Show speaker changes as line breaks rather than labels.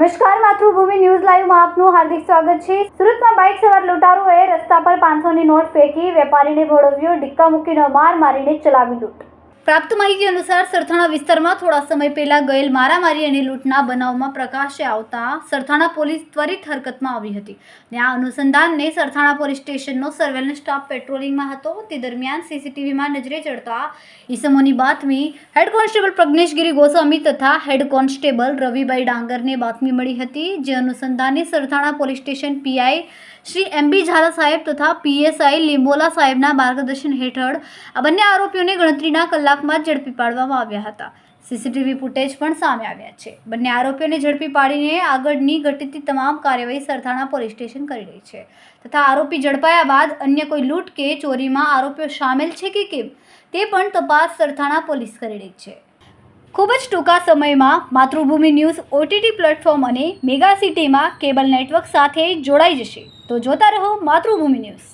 નમસ્કાર, માતૃભૂમિ ન્યૂઝ લાઈવમાં આપનું હાર્દિક સ્વાગત છે. સુરતમાં બાઇક સવાર લૂંટારુઓએ રસ્તા પર પાંચસોની નોટ ફેંકી વેપારીને ભોળવ્યો, ડિક્કા મૂકીને માર મારીને ચલાવી લૂંટ. પ્રાપ્ત માહિતી અનુસાર સરથાણા વિસ્તારમાં થોડા સમય પહેલા ગયેલ મારામારી અને લૂંટના બનાવમાં પ્રકાશે આવતા સરથાણા પોલીસ ત્વરિત હરકતમાં આવી હતી. ને આ અનુસંધાનને સરથાણા પોલીસ સ્ટેશનનો સર્વેલન્સ સ્ટાફ પેટ્રોલિંગમાં હતો. તે દરમિયાન સીસીટીવીમાં નજરે ચડતા ઈસમોની બાતમી હેડ કોન્સ્ટેબલ પ્રજ્ઞેશગીરી ગોસ્વામી તથા હેડ કોન્સ્ટેબલ રવિભાઈ ડાંગરને બાતમી મળી હતી, જે અનુસંધાને Sarthana police station PI Shri M B Zala સાહેબ તથા પીએસઆઈ લીંબોલા સાહેબના માર્ગદર્શન હેઠળ આ બંને આરોપીઓને ગણતરીના કલાકમાં જ ઝડપી પાડવામાં આવ્યા હતા. સીસીટીવી ફૂટેજ પણ સામે આવ્યા છે. બંને આરોપીઓને ઝડપી પાડીને આગળની ઘટતી તમામ કાર્યવાહી સરથાણા પોલીસ સ્ટેશન કરી રહી છે. તથા આરોપી ઝડપાયા બાદ અન્ય કોઈ લૂંટ કે ચોરીમાં આરોપીઓ સામેલ છે કે કેમ, તે પણ તપાસ સરથાણા પોલીસ કરી રહી છે. ખૂબ જ ટૂંકા સમયમાં માતૃભૂમિ ન્યૂઝ ઓટીટી પ્લેટફોર્મ અને મેગા સિટીમાં કેબલ નેટવર્ક સાથે જોડાઈ જશે. તો જોતા રહો માતૃભૂમિ ન્યૂઝ.